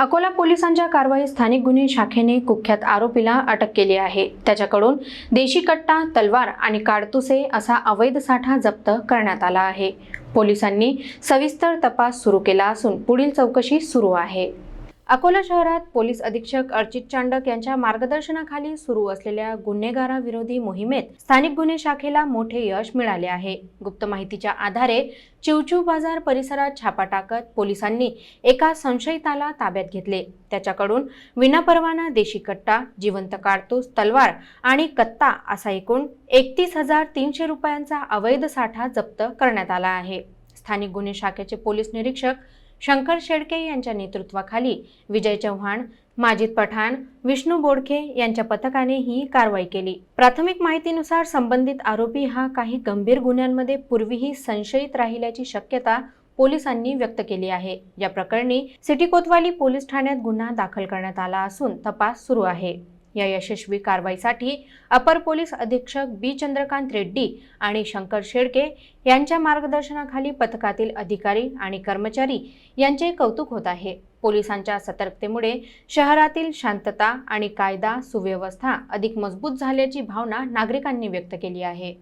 अकोला पोलिसांच्या कारवाईत स्थानिक गुन्हे शाखेने कुख्यात आरोपीला अटक केली आहे. त्याच्याकडून देशी कट्टा तलवार आणि काडतुसे असा अवैध साठा जप्त करण्यात आला आहे. पोलिसांनी सविस्तर तपास सुरू केला असून पुढील चौकशी सुरू आहे. अकोला शहरात पोलीस अधीक्षक अर्चित चांडक यांच्या मार्गदर्शनाखाली सुरू असलेल्या गुन्हेगाराविरोधी मोहिमेत स्थानिक गुन्हे शाखेला मोठे यश मिळाले आहे. गुप्त माहितीच्या आधारे चिवचिव बाजार परिसरात छापा टाकत पोलिसांनी एका संशयिताला ताब्यात घेतले. त्याच्याकडून विनापरवाना देशी कट्टा जिवंत काडतूस तलवार आणि कत्ता असा एकूण एकतीस हजार तीनशे रुपयांचा अवैध साठा जप्त करण्यात आला आहे. स्थानिक गुन्हे शाखेचे पोलीस निरीक्षक शंकर शेडके यांच्या नेतृत्वाखाली विजय चव्हाण माजिद पठाण विष्णू बोडखे यांच्या पथकाने ही कारवाई केली. प्राथमिक माहितीनुसार संबंधित आरोपी हा काही गंभीर गुन्ह्यांमध्ये पूर्वीही संशयित राहिल्याची शक्यता पोलिसांनी व्यक्त केली आहे. या प्रकरणी सिटी कोतवाली पोलीस ठाण्यात गुन्हा दाखल करण्यात आला असून तपास सुरू आहे. या यशस्वी कारवाईसाठी अपर पोलीस अधीक्षक बी चंद्रकांत रेड्डी आणि शंकर शेडके यांच्या मार्गदर्शनाखाली पथकातील अधिकारी आणि कर्मचारी यांचे कौतुक होत आहे. पोलिसांच्या सतर्कतेमुळे शहरातील शांतता आणि कायदा सुव्यवस्था अधिक मजबूत झाल्याची भावना नागरिकांनी व्यक्त केली आहे.